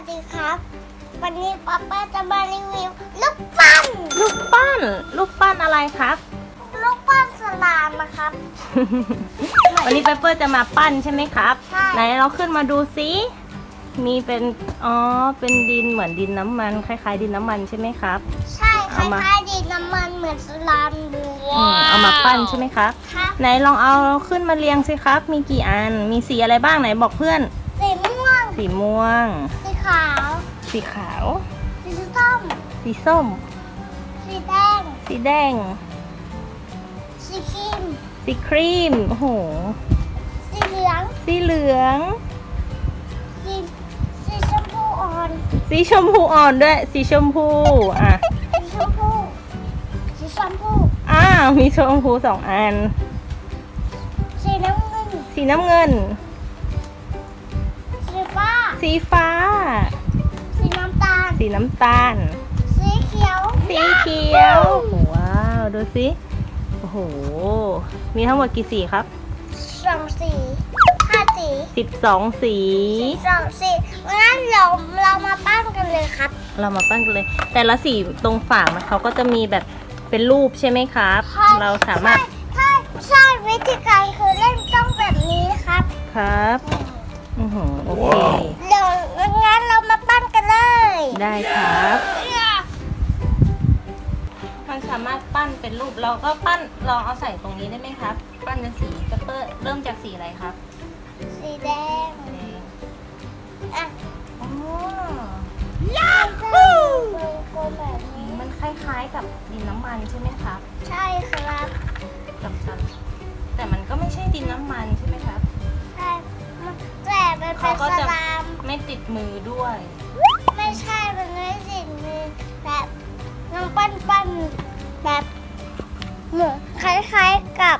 สดีครับ วันนี้ป๊าป้าจะมารีวิวลูกปั้น ลูกปั้น ลูกปั้นอะไรครับ ลูกปั้นสลามะครับ วันนี้เปเปอร์จะมาปั้นใช่ไหมครับ ใช่ ไหนเราขึ้นมาดูซิมีเป็นอ๋อเป็นดินเหมือนดินน้ำมัน คล้ายๆ ดินน้ำมันใช่ไหมครับ ใช่คล้ายๆดินน้ำมันเหมือนสลามดูเอามาปั้นใช่ไหมครับ ครัไหนลองเอาขึ้นมาเรียงสิครับ มีกี่อัน มีสีอะไรบ้างไหนบอกเพื่อน สีม่วง สีม่วง สี สีขาว สีส้ม สีส้ม สีแดง สีแดง สีครีม สีครีม โอ้โห สีเหลือง สีเหลือง สีสีชมพูอ่อน สีชมพูอ่อนด้วย สีชมพู อะ สีชมพู สีชมพูอ้าวมีชมพูสองอัน สีน้ำเงิน สีน้ำเงิน สีฟ้า สีฟ้าสีน้ำตาล สีน้ำตาล สีเขียว สีเขียว ว้าว ดูสิ โอ้โห มีทั้งหมดกี่สีครับสองสีห้าสี12สี สองสีงั้นเราเรามาปั้นกันเลยครับ เรามาปั้นกันเลย แต่ละสีตรงฝากนะเขาก็จะมีแบบเป็นรูปใช่ไหมครับ ใช่ เราสามารถ ใช่ใช่วิธีการคือเล่นต้องแบบนี้ครับครับ อือหือโอเค เดี๋ยวงั้นเรามาปั้นกัน เลยได้ครับ มันสามารถปั้นเป็นรูปเราก็ปั้นลองเอาใส่ตรงนี้ได้ไหมครับ ปั้นเป็นสีเปเปอร์เริ่มจากสีอะไรครับสีแดงแดงอะอ๋อยาฮูกลมๆแบบนี้ มันคล้ายๆกับดินน้ำมันใช่ไหมครับใช่ครับกับสันแต่มันก็ไม่ใช่ดินน้ำมันใช่ไหมครับใช่แต่มันเป็นเขาก็สจะลาม ไม่ติดมือด้วยไม่ ใช่มันไม่สิมือแบบน้องปั้นปั้นแบบเหมือนคล้ายๆกับ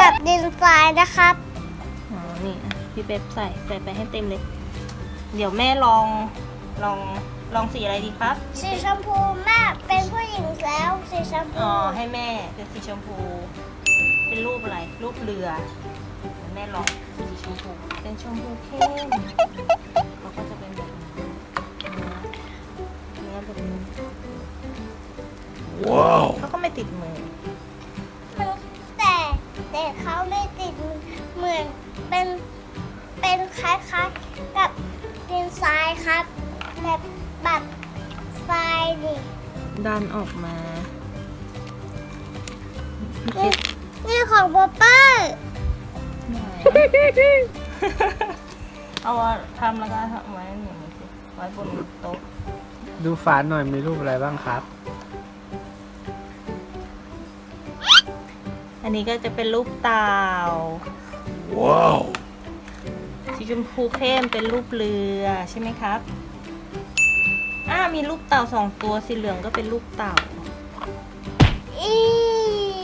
กับดินทรายนะครับ อ๋อ นี่อะพี่เป๊ปใส่ใส่ไปให้เต็มเลย เดี๋ยวแม่ลองลองลองสีอะไรดีครับ สีชมพูแม่เป็นผู้หญิงแล้วสีชมพูอ๋อ ให้แม่เป็นสีชมพู เป็นรูปอะไร รูปเรือเดี๋ยวแม่ลองสีชมพู เป็นชมพูเข้ม เนื้อแบบนี้ว้าวเขาก็ไม่ติดมือมันแต่แต่เขาไม่ติดมือเหมือนเป็นเป็นคล้ายๆกับดินทรายครับแบบแบบทรายดิดันออกมา นี่นี่ของป๊อปเปอร์เอาทำแล้วก็ทำไว้อย่างนี้สิไว้บนโต๊ะ ดูฝาหน่อยมีรูปอะไรบ้างครับ อันนี้ก็จะเป็นรูปเต่า ว้าว สีชมพูเข้มเป็นรูปเรือใช่ไหมครับอ่ามีรูปเต่าสองตัวสีเหลืองก็เป็นรูปเต่าอี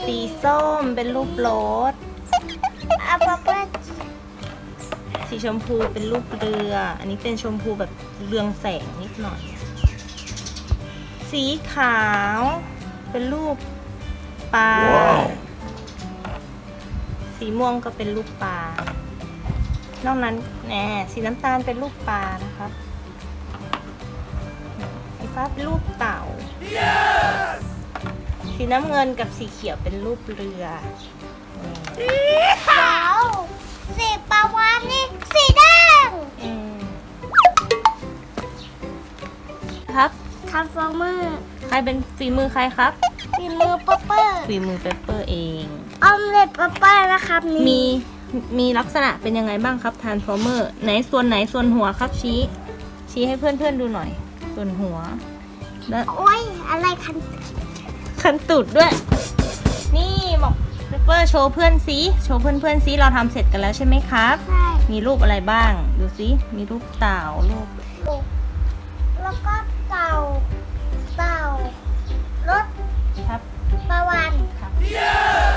สีส้มเป็นรูปรถเอาป๊อปเปอร์สีชมพูเป็นรูปเรือ อันนี้เป็นชมพูแบบเรืองแสงนิดหน่อย สีขาว เป็นรูปปลาว้าวสีม่วงก็เป็นรูปปลา นอกนั้นแหนสีน้ำตาลเป็นรูปปลานะครับสีฟ้าเป็นรูปเต่า สีน้ำเงินกับสีเขียวเป็นรูปเรือ ทำฟอร์เมอร์ใครเป็นฝีมือใครครับฝีมือป๊อปเปอร์ฝีมือเปปเปอร์เอง ออมเล็ตป๊อปเปอร์นะครับนี่มีมีลักษณะเป็นยังไงบ้างครับทานฟอร์เมอร์ไหนส่วนไหนส่วนหัวครับชี้ ชี้ให้เพื่อนๆดูหน่อย ส่วนหัวและโอ้ยอะไรคันคันตูดด้วย นี่บอกเปปเปอร์โชว์เพื่อนซิโชว์เพื่อนๆซิเราทำเสร็จกันแล้วใช่ไหมครับ ใช่มีรูปอะไรบ้าง ดูซิมีรูปเต่ารูป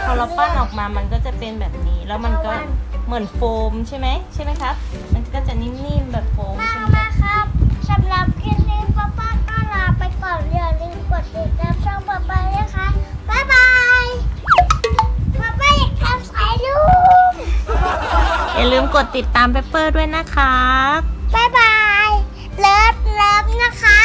พอเราปั้นออกมามันก็จะเป็นแบบนี้ แล้วมันก็ประมาณเหมือนโฟมใช่ไหมใช่ไหมครับ มันก็จะนิ่มๆแบบโฟมมาใช่ไหมมาครับสำหรับคลิปนี้ป๊าป้าก็ลาไปก่อนอย่าลืมกดติดตามช่องป๊าป้าด้วยค่ะบ๊ายบายป๊าป้าอยากทำสายลูกอย่าลืมกดติดตามเปปเปอร์ด้วยนะครับบ๊ายบายเลิฟเลิฟนะครับ